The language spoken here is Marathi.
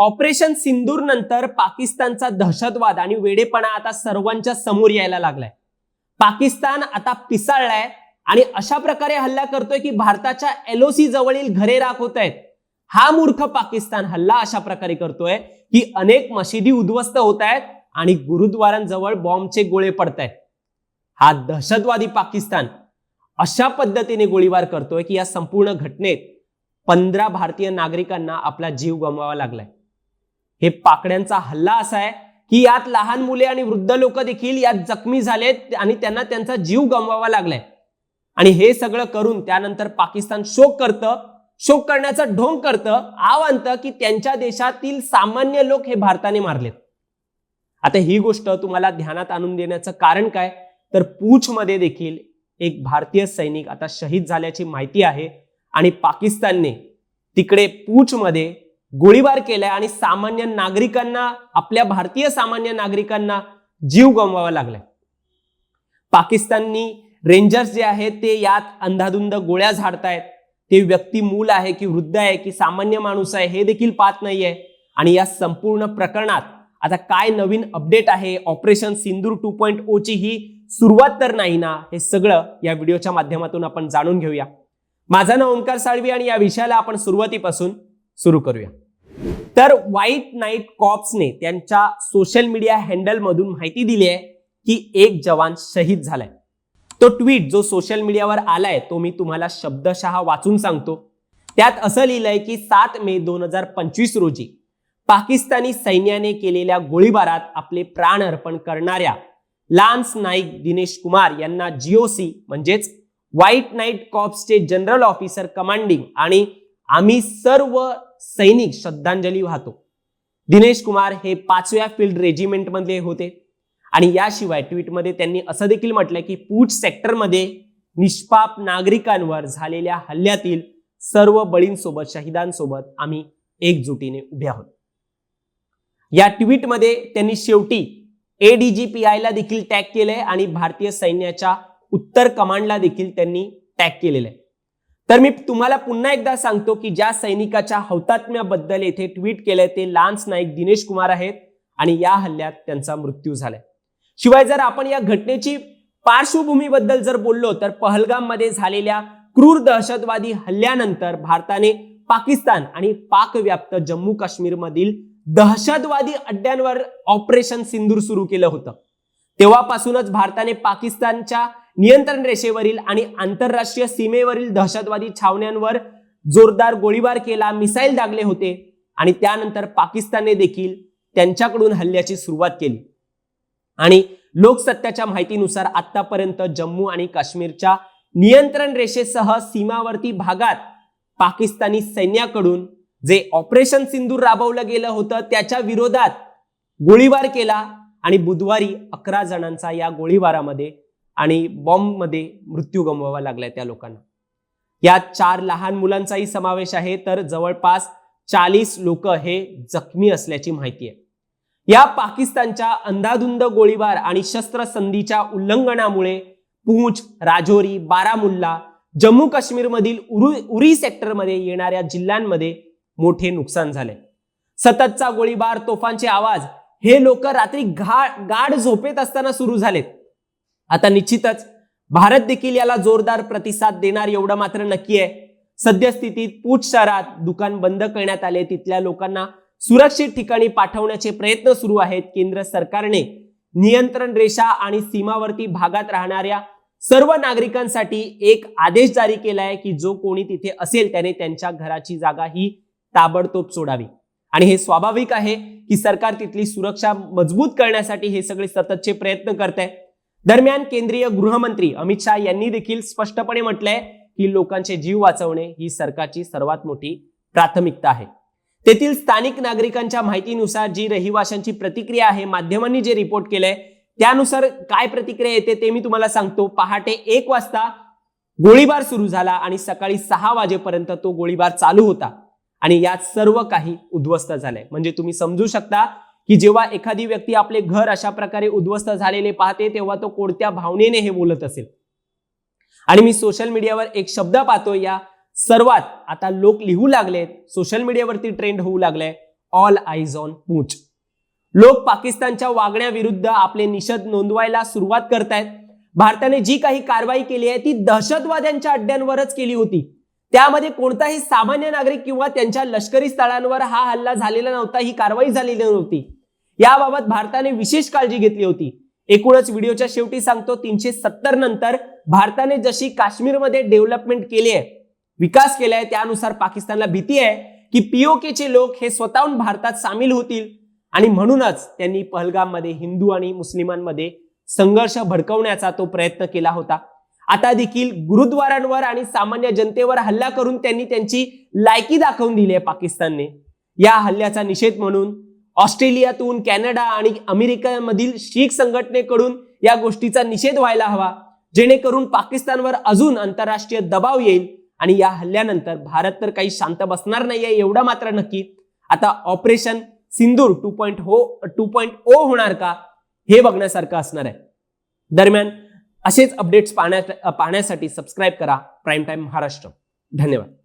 ऑपरेशन सिंदूर नंतर पाकिस्तानचा दहशतवाद आणि वेडेपणा आता सर्वांच्या समोर यायला लागलाय. पाकिस्तान आता पिसाळलाय आणि अशा प्रकारे हल्ला करतोय की भारताच्या एलओसी जवळील घरे राख होत आहेत. हा मूर्ख पाकिस्तान हल्ला अशा प्रकारे करतोय की अनेक मशिदी उद्ध्वस्त होत आहेत आणि गुरुद्वारांजवळ बॉम्बचे गोळे पडत आहेत हा दहशतवादी पाकिस्तान अशा पद्धतीने गोळीबार करतोय की या संपूर्ण घटनेत पंधरा भारतीय नागरिकांना आपला जीव गमवावा लागलाय. हे पाकड्यांचा हल्ला असा आहे की यात लहान मुले आणि वृद्ध लोक देखील यात जखमी झालेत आणि त्यांना त्यांचा जीव गमवावा लागलाय. आणि हे सगळं करून त्यानंतर पाकिस्तान शोक करतं शोक करण्याचं ढोंग करतं आव आणतं की त्यांच्या देशातील सामान्य लोक हे भारताने मारलेत. आता ही गोष्ट तुम्हाला ध्यानात आणून देण्याचं कारण काय? तर पूछमध्ये देखील एक भारतीय सैनिक आता शहीद झाल्याची माहिती आहे आणि पाकिस्तानने तिकडे पूछमध्ये गोळीबार केलाय आणि सामान्य नागरिकांना आपल्या भारतीय सामान्य नागरिकांना जीव गमवावा लागलाय. पाकिस्ताननी रेंजर्स जे आहेत ते यात अंधाधुंद गोळ्या झाडतायत. ते व्यक्ती मूल आहे की वृद्ध आहे की सामान्य माणूस आहे हे देखील पाहत नाहीये. आणि या संपूर्ण प्रकरणात आता काय नवीन अपडेट आहे operation Sindoor two point O ची ही सुरुवात तर नाही ना हे सगळं या व्हिडिओच्या माध्यमातून आपण जाणून घेऊया. माझं नाव ओंकार साळवी आणि या विषयाला आपण सुरुवातीपासून सुरू करूया. तर व्हाईट नाईट कॉप्सने त्यांच्या सोशल मीडिया हँडलमधून माहिती दिली आहे की एक जवान शहीद झालाय. तो ट्विट जो सोशल मीडियावर आलाय तो मी तुम्हाला शब्दशः वाचून सांगतो. त्यात असं लिहिलंय की सात मे दोन हजार पंचवीस रोजी पाकिस्तानी सैन्याने केलेल्या गोळीबारात आपले प्राण अर्पण करणाऱ्या लान्स नाईक दिनेश कुमार यांना जीओसी म्हणजेच व्हाईट नाईट कॉप्सचे जनरल ऑफिसर कमांडिंग आणि आम्ही सर्व सैनिक श्रद्धांजली वाहतो. दिनेश कुमार हे पाचव्या फील्ड रेजिमेंटमधले होते. आणि याशिवाय ट्विटमध्ये त्यांनी असं देखील म्हटलंय की पूछ सेक्टरमध्ये निष्पाप नागरिकांवर झालेल्या हल्ल्यातील सर्व बळींसोबत शहीदांसोबत आम्ही एकजुटीने उभे आहोत. या ट्विटमध्ये त्यांनी शेवटी एडीजीपीआयला देखील टॅग केलंय आणि भारतीय सैन्याच्या उत्तर कमांडला देखील त्यांनी टॅग केलेलं आहे. तर मी तुम्हाला पुन्हा एकदा सांगतो की ज्या सैनिकाच्या हौतात्म्याबद्दल येथे ट्विट केलंय ते लान्स नाईक दिनेश कुमार आहेत आणि या हल्ल्यात त्यांचा मृत्यू झालाय. शिवाय जर आपण या घटनेची पार्श्वभूमीबद्दल जर बोललो तर पहलगाममध्ये झालेल्या क्रूर दहशतवादी हल्ल्यानंतर भारताने पाकिस्तान आणि पाकव्याप्त जम्मू काश्मीरमधील दहशतवादी अड्ड्यांवर ऑपरेशन सिंदूर सुरू केलं होतं. तेव्हापासूनच भारताने पाकिस्तानच्या नियंत्रण रेषेवरील आणि आंतरराष्ट्रीय सीमेवरील दहशतवादी छावण्यांवर जोरदार गोळीबार केला मिसाईल दागले होते आणि त्यानंतर पाकिस्तानने देखील त्यांच्याकडून हल्ल्याची सुरुवात केली. आणि लोकसत्ताच्या माहितीनुसार आतापर्यंत जम्मू आणि काश्मीरच्या नियंत्रण रेषेसह सीमावर्ती भागात पाकिस्तानी सैन्याकडून जे ऑपरेशन सिंदूर राबवलं गेलं होतं त्याच्या विरोधात गोळीबार केला आणि बुधवारी अकरा जणांचा या गोळीबारामध्ये आणि बॉम्बमध्ये मृत्यू गमवावा लागलाय त्या लोकांना. यात चार लहान मुलांचाही समावेश आहे तर जवळपास चाळीस लोक हे जखमी असल्याची माहिती आहे. या पाकिस्तानच्या अंधाधुंद गोळीबार आणि शस्त्रसंधीच्या उल्लंघनामुळे पूंछ राजौरी बारामुल्ला जम्मू काश्मीरमधील उरु उरी सेक्टरमध्ये येणाऱ्या जिल्ह्यांमध्ये मोठे नुकसान झाले सततचा गोळीबार तोफांचे आवाज हे लोक रात्री घा गाढ झोपेत असताना सुरू झालेत. आता निश्चितच भारत देखील याला जोरदार प्रतिसाद देणार एवढं मात्र नक्की आहे. सद्यस्थितीत पूछ शहरात दुकान बंद करण्यात आले. तिथल्या लोकांना सुरक्षित ठिकाणी पाठवण्याचे प्रयत्न सुरू आहेत. केंद्र सरकारने नियंत्रण रेषा आणि सीमावर्ती भागात राहणाऱ्या सर्व नागरिकांसाठी एक आदेश जारी केला आहे की जो कोणी तिथे असेल त्याने त्यांच्या घराची जागा ही ताबडतोब सोडावी. आणि हे स्वाभाविक आहे की सरकार तिथली सुरक्षा मजबूत करण्यासाठी हे सगळे सततचे प्रयत्न करत आहे दरम्यान केंद्रीय गृहमंत्री अमित शाह यांनी देखील स्पष्टपणे म्हटलंय की लोकांचे जीव वाचवणे ही सरकारची सर्वात मोठी प्राथमिकता आहे. तेथील स्थानिक नागरिकांच्या माहितीनुसार जी रहिवाशांची प्रतिक्रिया आहे माध्यमांनी जे रिपोर्ट केलंय त्यानुसार काय प्रतिक्रिया येते ते मी तुम्हाला सांगतो. पहाटे एक वाजता गोळीबार सुरू झाला आणि सकाळी सहा वाजेपर्यंत तो गोळीबार चालू होता आणि यात सर्व काही उद्ध्वस्त झालंय. म्हणजे तुम्ही समजू शकता की जेव्हा एखादी व्यक्ती आपले घर अशा प्रकारे उद्ध्वस्त झालेले पाहते तेव्हा तो कोणत्या भावनेने हे बोलत असेल? आणि मी सोशल मीडियावर एक शब्द पाहतो या सर्वात आता लोक लिहू लागलेत सोशल मीडियावरती ट्रेंड होऊ लागले ऑल आईज ऑन पूंछ लोक पाकिस्तानच्या वागण्याविरुद्ध आपले निषेध नोंदवायला सुरुवात करतायत. भारताने जी काही कारवाई केली आहे ती दहशतवाद्यांच्या अड्ड्यांवरच केली होती. त्यामध्ये कोणताही सामान्य नागरिक किंवा त्यांच्या लष्करी स्थळांवर हा हल्ला झालेला नव्हता ही कारवाई झालेली नव्हती. याबाबत भारताने विशेष काळजी घेतली होती. एकूणच व्हिडिओच्या शेवटी सांगतो तीनशे सत्तर नंतर भारताने जशी काश्मीरमध्ये डेव्हलपमेंट केली आहे विकास केलाय त्यानुसार पाकिस्तानला भीती आहे की पीओकेचे लोक हे स्वतःहून भारतात सामील होतील. आणि म्हणूनच त्यांनी पहलगाममध्ये हिंदू आणि मुस्लिमांमध्ये संघर्ष भडकवण्याचा तो प्रयत्न केला होता. आता देखील गुरुद्वारांवर आणि सामान्य जनतेवर हल्ला करून त्यांनी त्यांची लायकी दाखवून दिली आहे पाकिस्तानने. या हल्ल्याचा निषेध म्हणून ऑस्ट्रेलियातून कॅनडा आणि अमेरिकेमधील शीख संघटनेकडून या गोष्टीचा निषेध व्हायला हवा जेणेकरून पाकिस्तानवर अजून आंतरराष्ट्रीय दबाव येईल आणि या हल्ल्यानंतर भारत तर काही शांत बसणार नाहीये एवढं मात्र नक्की. आता ऑपरेशन सिंदूर टू पॉईंट हो टू पॉईंट ओ होणार का हे बघण्यासारखं असणार आहे. दरम्यान असेच अपडेट्स पाहण्या पाहण्यासाठी सबस्क्राईब करा. Prime time Maharashtra. धन्यवाद.